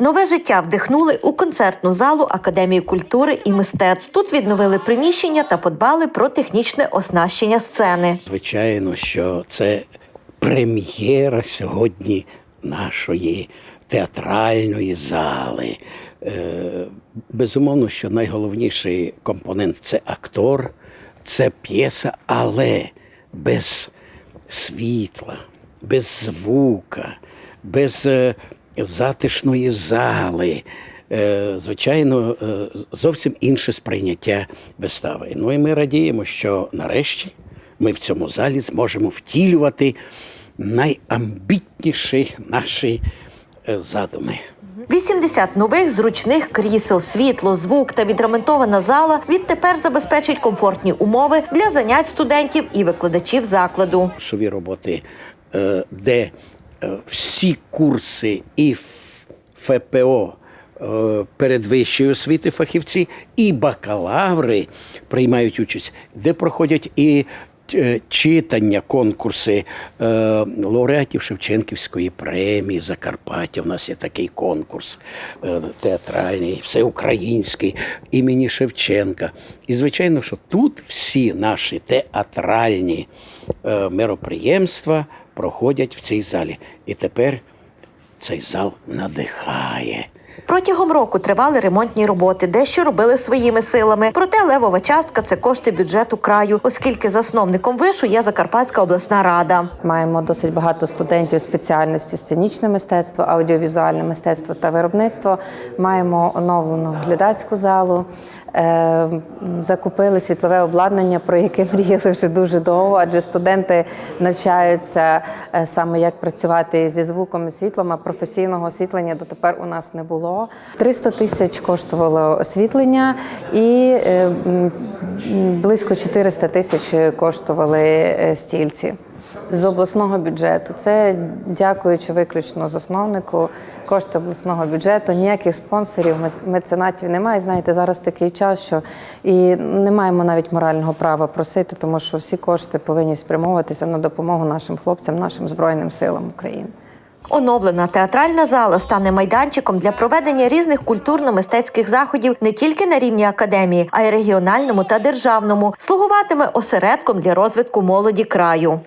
Нове життя вдихнули у концертну залу Академії культури і мистецтв. Тут відновили приміщення та подбали про технічне оснащення сцени. Звичайно, що це прем'єра сьогодні нашої театральної зали. Е, безумовно, що найголовніший компонент це актор, це п'єса, але без світла, без звука, без е, затишної зали. Е, Звичайно, е, зовсім інше сприйняття вистави. Ну і ми радіємо, що нарешті ми в цьому залі зможемо втілювати найамбітніші наші е, задуми. 80 нових зручних крісел, світло, звук та відремонтована зала відтепер забезпечить комфортні умови для занять студентів і викладачів закладу. Шові роботи, де всі курси і ФПО е, передвищої освіти фахівці, і бакалаври приймають участь, де проходять і читання, конкурси е, лауреатів Шевченківської премії Закарпаття. У нас є такий конкурс е, театральний, всеукраїнський імені Шевченка. І звичайно, що тут всі наші театральні е, мероприємства проходять в цій залі. І тепер цей зал надихає. Протягом року тривали ремонтні роботи, дещо робили своїми силами. Проте левова частка це кошти бюджету краю, оскільки засновником вишу є Закарпатська обласна рада. Маємо досить багато студентів спеціальності сценічне мистецтво, аудіовізуальне мистецтво та виробництво. Маємо оновлену глядацьку залу. Е, Закупили світлове обладнання, про яке мріяли вже дуже довго, адже студенти навчаються е, саме як працювати зі звуком і світлом, а професійного освітлення дотепер у нас не було. 300 тисяч коштувало освітлення і е, близько 400 тисяч коштували е, стільці з обласного бюджету. Це дякуючи виключно засновнику, кошти обласного бюджету, ніяких спонсорів, меценатів немає. Знаєте, зараз такий час, що і не маємо навіть морального права просити, тому що всі кошти повинні спрямовуватися на допомогу нашим хлопцям, нашим збройним силам України. Оновлена театральна зала стане майданчиком для проведення різних культурно-мистецьких заходів не тільки на рівні академії, а й регіональному та державному. Слугуватиме осередком для розвитку молоді краю.